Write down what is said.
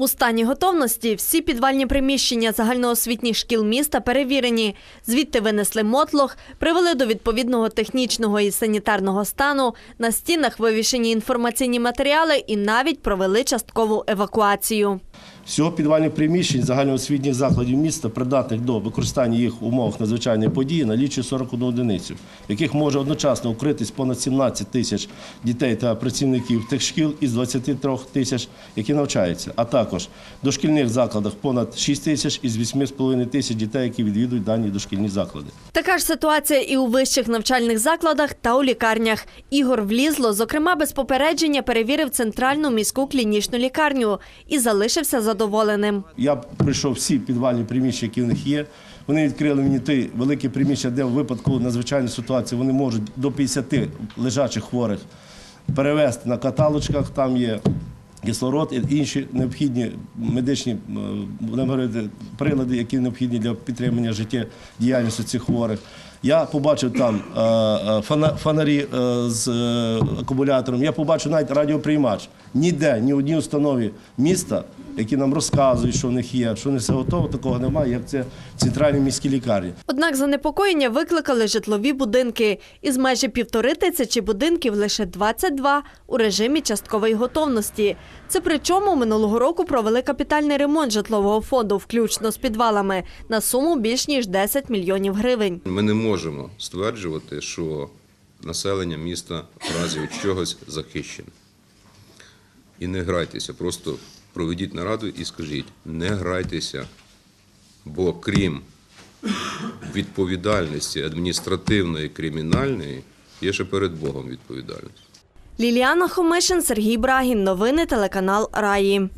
У стані готовності всі підвальні приміщення загальноосвітніх шкіл міста перевірені. Звідти винесли мотлох, привели до відповідного технічного і санітарного стану. На стінах вивішені інформаційні матеріали і навіть провели часткову евакуацію. Всього підвальних приміщень загальноосвітніх закладів міста, придатних до використання їх в умовах надзвичайної події, налічує 41 одиницю, в яких може одночасно укритись понад 17 тисяч дітей та працівників тих шкіл із 23 тисяч, які навчаються, а також дошкільних закладах понад 6 тисяч із 8,5 тисяч дітей, які відвідують дані дошкільні заклади. Така ж ситуація і у вищих навчальних закладах та у лікарнях. Ігор Влізло, зокрема, без попередження перевірив центральну міську клінічну лікарню і залишився задоволеним. Я пройшов всі підвальні приміщення, які в них є. Вони відкрили мені ті великі приміщення, де в випадку надзвичайної ситуації вони можуть до 50 лежачих хворих перевезти на каталочках. Там є кислород і інші необхідні медичні е, прилади, які необхідні для підтримання життєдіяльності цих хворих. Я побачив там е, е, фонарі з акумулятором. Я побачив навіть радіоприймач. Ніде, ні в одній установі міста, які нам розказують, що в них є, що не все готово, такого немає, як це в центральній міській лікарні. Однак занепокоєння викликали житлові будинки. Із майже півтори тисячі будинків лише 22 у режимі часткової готовності. Це причому минулого року провели капітальний ремонт житлового фонду, включно з підвалами, на суму більш ніж 10 мільйонів гривень. Ми не можемо стверджувати, що населення міста в разі чогось захищене. І не грайтеся, просто проведіть нараду і скажіть, не грайтеся, бо крім відповідальності адміністративної, кримінальної, є ще перед Богом відповідальність. Ліліана Хомишин, Сергій Брагін. Новини телеканал Раї.